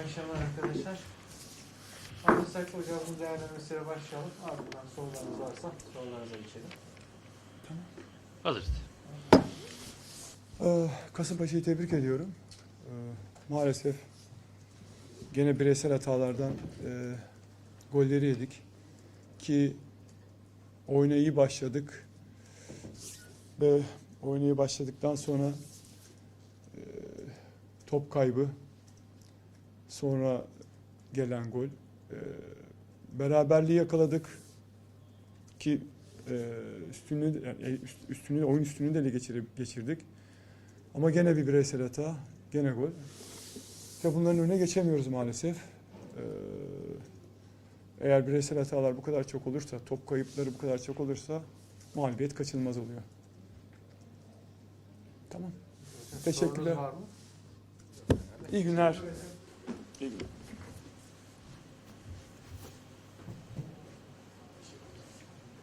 akşamlar arkadaşlar. Hazırsak hocamızın değerlendirmesiyle başlayalım. Ardından sorularınız varsa sorularınıza geçelim. Hazırız. Ee, Kasımpaşa'yı tebrik ediyorum. Ee, Maalesef gene bireysel hatalardan e, golleri yedik. Ki oyuna iyi başladık. Ve oyuna iyi başladıktan sonra e, top kaybı, sonra gelen gol. E, Beraberliği yakaladık ki e, üstünlüğü, yani üst- üstünlüğü, oyun üstünlüğünü de ele geçirip, geçirdik. Ama gene bir bireysel hata, gene gol. Ve bunların önüne geçemiyoruz maalesef. Ee, eğer bireysel hatalar bu kadar çok olursa, top kayıpları bu kadar çok olursa mağlubiyet kaçınılmaz oluyor. Tamam. Teşekkürler. İyi günler. İyi günler.